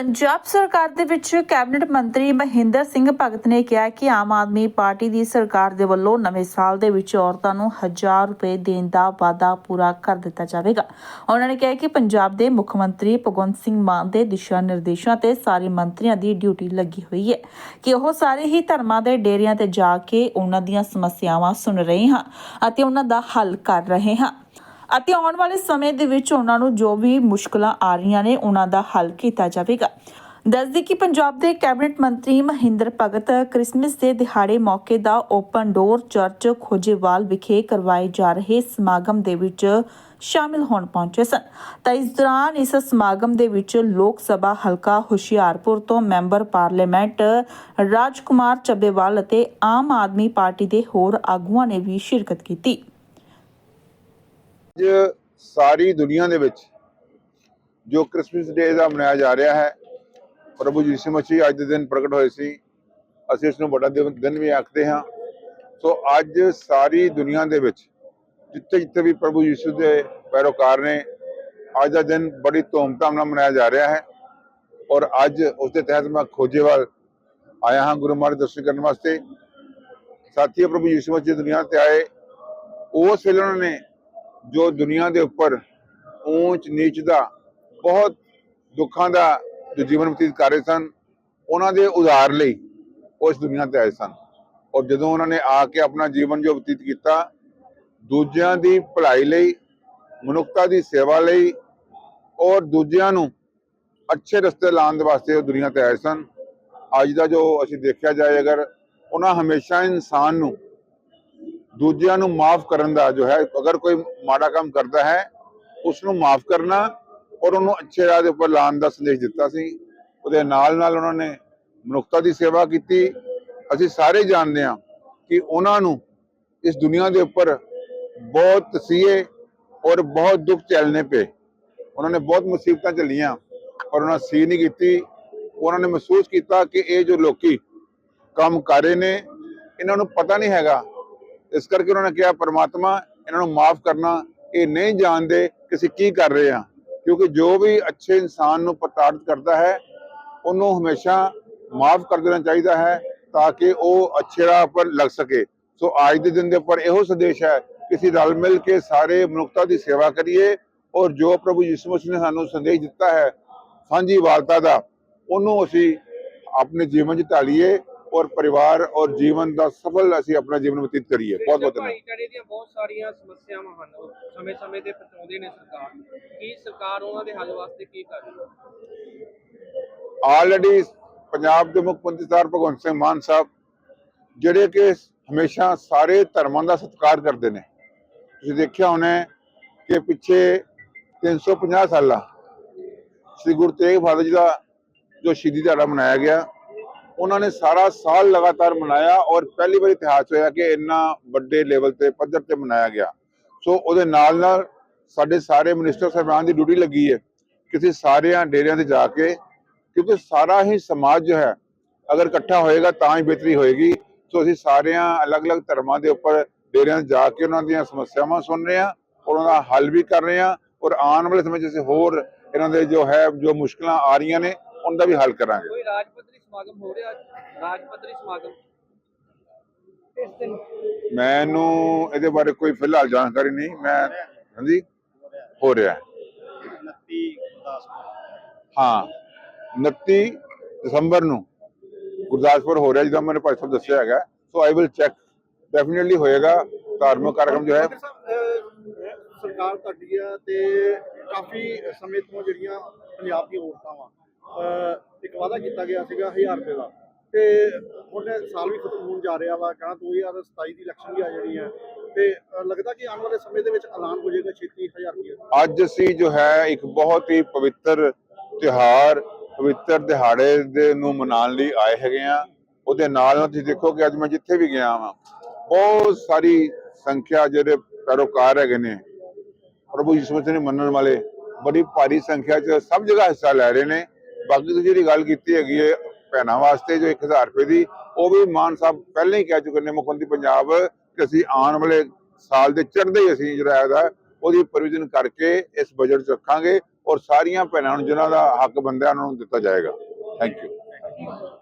ਪੰਜਾਬ ਸਰਕਾਰ ਦੇ ਵਿੱਚ ਕੈਬਨਿਟ ਮੰਤਰੀ ਮਹਿੰਦਰ ਸਿੰਘ ਭਗਤ ਨੇ ਕਿਹਾ ਕਿ ਆਮ ਆਦਮੀ ਪਾਰਟੀ ਦੀ ਸਰਕਾਰ ਦੇ ਵੱਲੋਂ ਨਵੇਂ ਸਾਲ ਦੇ ਵਿੱਚ ਔਰਤਾਂ ਨੂੰ 1000 ਰੁਪਏ ਦੇਣ ਦਾ ਵਾਅਦਾ ਪੂਰਾ ਕਰ ਦਿੱਤਾ ਜਾਵੇਗਾ। ਉਹਨਾਂ ਨੇ ਕਿਹਾ ਕਿ ਪੰਜਾਬ ਦੇ ਮੁੱਖ ਮੰਤਰੀ ਭਗਵੰਤ ਸਿੰਘ ਮਾਨ ਦੇ ਦਿਸ਼ਾ ਨਿਰਦੇਸ਼ਾਂ ਤੇ ਸਾਰੇ ਮੰਤਰੀਆਂ ਦੀ ਡਿਊਟੀ ਲੱਗੀ ਹੋਈ ਹੈ ਕਿ ਉਹ ਸਾਰੇ ਹੀ ਧਰਮਾਂ ਦੇ ਡੇਰਿਆਂ ਤੇ ਜਾ ਕੇ ਉਹਨਾਂ ਦੀਆਂ ਸਮੱਸਿਆਵਾਂ ਸੁਣ ਰਹੇ ਹਾਂ ਅਤੇ ਉਹਨਾਂ ਦਾ ਹੱਲ ਕਰ ਰਹੇ ਹਾਂ। ਅਤੇ ਆਉਣ ਵਾਲੇ ਸਮੇਂ ਦੇ ਵਿੱਚ ਉਹਨਾਂ ਨੂੰ ਜੋ ਵੀ ਮੁਸ਼ਕਲਾਂ ਆ ਰਹੀਆਂ ਨੇ, ਉਹਨਾਂ ਦਾ ਹੱਲ ਕੀਤਾ ਜਾਵੇਗਾ। ਦੱਸਦੀ ਕਿ ਪੰਜਾਬ ਦੇ ਕੈਬਨਿਟ ਮੰਤਰੀ ਮਹਿੰਦਰ ਭਗਤ ਕ੍ਰਿਸਮਸ ਦੇ ਦਿਹਾੜੇ ਮੌਕੇ ਦਾ ਓਪਨ ਡੋਰ ਚਰਚ ਖੋਜੇਵਾਲ ਵਿਖੇ ਕਰਵਾਏ ਜਾ ਰਹੇ ਸਮਾਗਮ ਦੇ ਵਿੱਚ ਸ਼ਾਮਿਲ ਹੋਣ ਪਹੁੰਚੇ ਸਨ। ਤਾਂ ਇਸ ਦੌਰਾਨ ਇਸ ਸਮਾਗਮ ਦੇ ਵਿੱਚ ਲੋਕ ਸਭਾ ਹਲਕਾ ਹੁਸ਼ਿਆਰਪੁਰ ਤੋਂ ਮੈਂਬਰ ਪਾਰਲੀਮੈਂਟ ਰਾਜਕੁਮਾਰ ਚੱਬੇਵਾਲ ਅਤੇ ਆਮ ਆਦਮੀ ਪਾਰਟੀ ਦੇ ਹੋਰ ਆਗੂਆਂ ਨੇ ਵੀ ਸ਼ਿਰਕਤ ਕੀਤੀ। ਅੱਜ ਸਾਰੀ ਦੁਨੀਆ ਦੇ ਵਿੱਚ ਜੋ ਕ੍ਰਿਸਮਸ ਡੇ ਦਾ ਮਨਾਇਆ ਜਾ ਰਿਹਾ ਹੈ, ਪ੍ਰਭੂ ਯਿਸੂ ਮਸੀਹ ਅੱਜ ਦੇ ਦਿਨ ਪ੍ਰਗਟ ਹੋਏ ਸੀ, ਅਸੀਂ ਇਸ ਨੂੰ ਵੱਡਾ ਦਿਨ ਦਿਨ ਵੀ ਆਖਦੇ ਹਾਂ। ਸੋ ਅੱਜ ਸਾਰੀ ਦੁਨੀਆ ਦੇ ਵਿੱਚ ਜਿੱਥੇ ਜਿੱਥੇ ਵੀ ਪ੍ਰਭੂ ਯਿਸੂ ਦੇ ਪੈਰੋਕਾਰ ਨੇ, ਅੱਜ ਦਾ ਦਿਨ ਬੜੀ ਧੂਮਧਾਮ ਨਾਲ ਮਨਾਇਆ ਜਾ ਰਿਹਾ ਹੈ ਔਰ ਅੱਜ ਉਸ ਦੇ ਤਹਿਤ ਮੈਂ ਖੋਜੇਵਾਲ ਆਇਆ ਹਾਂ ਗੁਰੂ ਮਹਾਰਾਜ ਦਰਸ਼ਨ ਕਰਨ ਵਾਸਤੇ। ਸਾਥੀਓ, ਪ੍ਰਭੂ ਯਿਸੂ ਮਸੀਹ ਦੁਨੀਆ ਤੇ ਆਏ, ਉਸ ਵੇਲੇ ਉਹਨਾਂ ਨੇ ਜੋ ਦੁਨੀਆ ਦੇ ਉੱਪਰ ਊਂਚ ਨੀਚ ਦਾ ਬਹੁਤ ਦੁੱਖਾਂ ਦਾ ਜੋ ਜੀਵਨ ਬਤੀਤ ਕਰ ਰਹੇ ਸਨ, ਉਹਨਾਂ ਦੇ ਉਧਾਰ ਲਈ ਉਹ ਇਸ ਦੁਨੀਆ ਤੇ ਆਏ ਸਨ। ਔਰ ਜਦੋਂ ਉਹਨਾਂ ਨੇ ਆ ਕੇ ਆਪਣਾ ਜੀਵਨ ਜੋ ਬਤੀਤ ਕੀਤਾ, ਦੂਜਿਆਂ ਦੀ ਭਲਾਈ ਲਈ, ਮਨੁੱਖਤਾ ਦੀ ਸੇਵਾ ਲਈ ਔਰ ਦੂਜਿਆਂ ਨੂੰ ਅੱਛੇ ਰਸਤੇ ਲਾਉਣ ਦੇ ਵਾਸਤੇ ਉਹ ਦੁਨੀਆ ਤੇ ਆਏ ਸਨ। ਅੱਜ ਦਾ ਜੋ ਅਸੀਂ ਦੇਖਿਆ ਜਾਏ ਅਗਰ, ਉਹਨਾਂ ਹਮੇਸ਼ਾ ਇਨਸਾਨ ਨੂੰ ਦੂਜਿਆਂ ਨੂੰ ਮਾਫ ਕਰਨ ਦਾ ਜੋ ਹੈ, ਅਗਰ ਕੋਈ ਮਾੜਾ ਕੰਮ ਕਰਦਾ ਹੈ ਉਸ ਨੂੰ ਮਾਫ ਕਰਨਾ ਔਰ ਉਹਨੂੰ ਅੱਛੇ ਰਾਹ ਦੇ ਉੱਪਰ ਲਾਉਣ ਦਾ ਸੰਦੇਸ਼ ਦਿੱਤਾ ਸੀ। ਉਹਦੇ ਨਾਲ ਨਾਲ ਉਹਨਾਂ ਨੇ ਮਨੁੱਖਤਾ ਦੀ ਸੇਵਾ ਕੀਤੀ। ਅਸੀਂ ਸਾਰੇ ਜਾਣਦੇ ਹਾਂ ਕਿ ਉਹਨਾਂ ਨੂੰ ਇਸ ਦੁਨੀਆ ਦੇ ਉੱਪਰ ਬਹੁਤ ਤਸੀਹੇ ਔਰ ਬਹੁਤ ਦੁੱਖ ਝੱਲਣੇ ਪਏ। ਉਹਨਾਂ ਨੇ ਬਹੁਤ ਮੁਸੀਬਤਾਂ ਝੱਲੀਆਂ, ਪਰ ਉਹਨਾਂ ਸੀ ਨਹੀਂ ਕੀਤੀ। ਉਹਨਾਂ ਨੇ ਮਹਿਸੂਸ ਕੀਤਾ ਕਿ ਇਹ ਜੋ ਲੋਕੀ ਕੰਮ ਕਰ ਰਹੇ ਨੇ, ਇਹਨਾਂ ਨੂੰ ਪਤਾ ਨਹੀਂ ਹੈਗਾ ਇਸ ਕਰਕੇ ਉਹਨਾਂ ਨੇ ਕਿਹਾ, ਪਰਮਾਤਮਾ, ਇਹਨਾਂ ਨੂੰ ਮਾਫ ਕਰਨਾ। ਇਹ ਨਹੀਂ ਜਾਣਦੇ ਕਿ ਅਸੀਂ ਕੀ ਕਰ ਰਹੇ ਹਾਂ। ਕਿਉਂਕਿ ਜੋ ਵੀ ਅੱਛੇ ਇਨਸਾਨ ਨੂੰ ਪ੍ਰਤਾੜਿਤ ਕਰਦਾ ਹੈ, ਉਹਨੂੰ ਹਮੇਸ਼ਾ ਮਾਫ ਕਰ ਦੇਣਾ ਚਾਹੀਦਾ ਹੈ ਤਾਂ ਕਿ ਉਹ ਅੱਛੇ ਰਾਹ ਪਰ ਲੱਗ ਸਕੇ। ਸੋ ਅੱਜ ਦੇ ਦਿਨ ਦੇ ਉੱਪਰ ਇਹੋ ਸੰਦੇਸ਼ ਹੈ ਕਿ ਅਸੀਂ ਰਲ ਮਿਲ ਕੇ ਸਾਰੇ ਮਨੁੱਖਤਾ ਦੀ ਸੇਵਾ ਕਰੀਏ ਔਰ ਜੋ ਪ੍ਰਭੂ ਯਿਸੂ ਮਸੀਹ ਨੇ ਸਾਨੂੰ ਸੰਦੇਸ਼ ਦਿੱਤਾ ਹੈ, ਸਾਂਝੀ ਵਾਲਤਾ ਦਾ, ਉਹਨੂੰ ਅਸੀਂ ਆਪਣੇ ਜੀਵਨ 'ਚ ਢਾਲੀਏ। ਔਰ ਪਰਿਵਾਰ ਔਰ ਜੀਵਨ ਦਾ ਸਫਲ ਅਸੀਂ ਆਪਣਾ ਜੀਵਨ ਬਤੀਤ ਕਰੀਏ। ਬਹੁਤ ਬਹੁਤ ਧੰਨਵਾਦ। ਭਾਈਚਾਰੇ ਦੀਆਂ ਬਹੁਤ ਸਾਰੀਆਂ ਸਮੱਸਿਆਵਾਂ ਹਨ ਸਮੇਂ-ਸਮੇਂ ਤੇ ਪਹੁੰਚਾਉਂਦੇ ਨੇ ਸਰਕਾਰ। ਕੀ ਸਰਕਾਰ ਉਹਨਾਂ ਦੇ ਹੱਲ ਵਾਸਤੇ ਕੀ ਕਰ ਰਹੀ ਹੈ? ਆਲਰੇਡੀ ਪੰਜਾਬ ਦੇ ਮੁੱਖ ਮੰਤਰੀ ਸਰਦਾਰ ਭਗਵੰਤ ਸਿੰਘ ਮਾਨ ਸਾਹਿਬ ਜਿਹੜੇ ਕਿ ਹਮੇਸ਼ਾ ਸਾਰੇ ਧਰਮਾਂ ਦਾ ਸਤਿਕਾਰ ਕਰਦੇ ਨੇ। ਤੁਸੀਂ ਦੇਖਿਆ ਹੋਣਾ ਕਿ ਪਿੱਛੇ 350 ਸਾਲਾ ਸ੍ਰੀ ਗੁਰੂ ਤੇਗ ਬਹਾਦਰ ਜੀ ਦਾ ਜੋ ਸ਼ਹੀਦੀ ਦਿਹਾੜਾ ਮਨਾਇਆ ਗਿਆ ਉਹਨਾਂ ਨੇ ਸਾਰਾ ਸਾਲ ਲਗਾਤਾਰ ਮਨਾਇਆ ਔਰ ਪਹਿਲੀ ਵਾਰ ਇਤਿਹਾਸ ਹੋਇਆ ਕਿ ਇੰਨਾ ਵੱਡੇ ਲੈਵਲ ਤੇ, ਪੱਧਰ ਤੇ ਮਨਾਇਆ ਗਿਆ। ਸੋ ਉਹਦੇ ਨਾਲ ਨਾਲ ਸਾਡੇ ਸਾਰੇ ਮਿਨਿਸਟਰ ਸਾਹਿਬਾਨ ਦੀ ਡਿਊਟੀ ਲੱਗੀ ਹੈ ਕਿ ਅਸੀਂ ਸਾਰਿਆਂ ਡੇਰਿਆਂ ਤੇ ਜਾ ਕੇ, ਕਿਉਂਕਿ ਸਾਰਾ ਹੀ ਸਮਾਜ ਜੋ ਹੈ, ਅਗਰ ਇਕੱਠਾ ਹੋਏਗਾ ਤਾਂ ਹੀ ਬਿਹਤਰੀ ਹੋਏਗੀ। ਸੋ ਅਸੀਂ ਸਾਰਿਆਂ ਅਲੱਗ-ਅਲੱਗ ਧਰਮਾਂ ਦੇ ਉੱਪਰ ਡੇਰਿਆਂ 'ਚ ਜਾ ਕੇ ਉਹਨਾਂ ਦੀਆਂ ਸਮੱਸਿਆਵਾਂ ਸੁਣ ਰਹੇ ਹਾਂ ਔਰ ਉਹਨਾਂ ਦਾ ਹੱਲ ਵੀ ਕਰ ਰਹੇ ਹਾਂ ਔਰ ਆਉਣ ਵਾਲੇ ਸਮੇਂ 'ਚ ਅਸੀਂ ਹੋਰ ਇਹਨਾਂ ਦੇ ਜੋ ਹੈ, ਜੋ ਮੁਸ਼ਕਲਾਂ ਆ ਰਹੀਆਂ ਨੇ ਉਹਨਾਂ ਦਾ ਵੀ ਹੱਲ ਕਰਾਂਗੇ। ਕੋਈ ਰਾਜ ਪੱਧਰੀ ਸਮਾਗਮ ਹੋ ਰਿਹਾ? ਅੱਜ? ਰਾਜ ਪੱਧਰੀ ਸਮਾਗਮ। ਇਸ ਦਿਨ। ਮੈਨੂੰ ਇਹਦੇ ਬਾਰੇ ਕੋਈ ਫਿਲਹਾਲ ਜਾਣਕਾਰੀ ਨਹੀਂ। ਮੈਂ ਹਾਂਜੀ ਹੋ ਰਿਹਾ। ਹੈ। 29 ਗੁਰਦਾਸਪੁਰ। ਹਾਂ 29 ਦਸੰਬਰ ਨੂੰ ਗੁਰਦਾਸਪੁਰ ਹੋ ਰਿਹਾ ਜਿੱਦਾਂ ਮੈंने ਭਾਈ ਸਾਹਿਬ ਦੱਸਿਆ ਹੈਗਾ। So I will check definitely ਹੋਏਗਾ। ਧਾਰਮਿਕ ਕਾਰਜਕ੍ਰਮ ਜੋ ਹੈ। ਡਾਕਟਰ ਸਾਹਿਬ, ਅਹ, ਸਰਕਾਰ ਤੁਹਾਡੀ ਆ ਤੇ ਕਾਫੀ ਸਮੇਂ ਤੋਂ ਜਿਹੜੀਆਂ ਪੰਜਾਬ ਦੀਆਂ ਔਰਤਾਂ ਵਾ ਵਾਅਦਾ ਕੀਤਾ ਗਿਆ ਸੀਗਾ 1000 ਰੁਪਏ ਦਾ। ਤੇ ਹੁਣ ਸਾਲ ਵੀ ਖਤਮ ਹੋਣ ਜਾ ਰਿਹਾ ਵਾ ਕਹਾਂ 2027 ਦੀ ਇਲੈਕਸ਼ਨ ਵੀ ਆ ਜਾਣੀ ਹੈ। ਤੇ ਲੱਗਦਾ ਕਿ ਆਉਣ ਵਾਲੇ ਸਮੇਂ ਦੇ ਵਿੱਚ ਐਲਾਨ ਹੋ ਜਾਏਗਾ ਛੇਤੀ 1000 ਰੁਪਏ। ਅੱਜ ਅਸੀਂ ਜੋ ਹੈ, ਇੱਕ ਬਹੁਤ ਹੀ ਪਵਿੱਤਰ ਤਿਉਹਾਰ, ਪਵਿੱਤਰ ਦਿਹਾੜੇ ਦੇ ਨੂੰ ਮਨਾਉਣ ਲਈ ਆਏ ਹੈਗੇ ਆ ਉਹਦੇ ਨਾਲ ਨਾਲ ਤੁਸੀਂ ਦੇਖੋ ਕਿ ਅੱਜ ਮੈਂ ਜਿੱਥੇ ਵੀ ਗਿਆ ਵਾਂ, ਬਹੁਤ ਸਾਰੀ ਸੰਖਿਆ ਜਿਹੜੇ ਪੈਰੋਕਾਰ ਹੈਗੇ ਨੇ, ਪ੍ਰਭੂ ਯਿਸੂ ਮਸੀਹ ਨੂੰ ਮੰਨਣ ਵਾਲੇ, ਬੜੀ ਭਾਰੀ ਸੰਖਿਆ 'ਚ ਸਭ ਜਗ੍ਹਾ ਹਿੱਸਾ ਲੈ ਰਹੇ ਨੇ। ਬਾਕੀ ਤੁਸੀਂ ਜਿਹੜੀ ਗੱਲ ਕੀਤੀ ਹੈਗੀ ਹੈ ਭੈਣਾਂ ਵਾਸਤੇ ਜੋ 1000 ਰੁਪਏ ਦੀ, ਉਹ ਵੀ ਮਾਨ ਸਾਹਿਬ ਪਹਿਲਾਂ ਹੀ ਕਹਿ ਚੁੱਕੇ ਨੇ ਮੁੱਖ ਮੰਤਰੀ ਪੰਜਾਬ ਕਿ ਅਸੀਂ ਆਉਣ ਵਾਲੇ ਸਾਲ ਦੇ ਚੜ੍ਹਦੇ ਹੀ ਅਸੀਂ ਜਿਹੜਾ ਹੈਗਾ, ਉਹਦੀ ਪ੍ਰੋਵੀਜ਼ਨ ਕਰਕੇ ਇਸ ਬਜਟ 'ਚ ਰੱਖਾਂਗੇ ਔਰ ਸਾਰੀਆਂ ਭੈਣਾਂ ਨੂੰ, ਜਿਨ੍ਹਾਂ ਦਾ ਹੱਕ ਬੰਦਾ ਉਹਨਾਂ ਨੂੰ ਦਿੱਤਾ ਜਾਏਗਾ। Thank you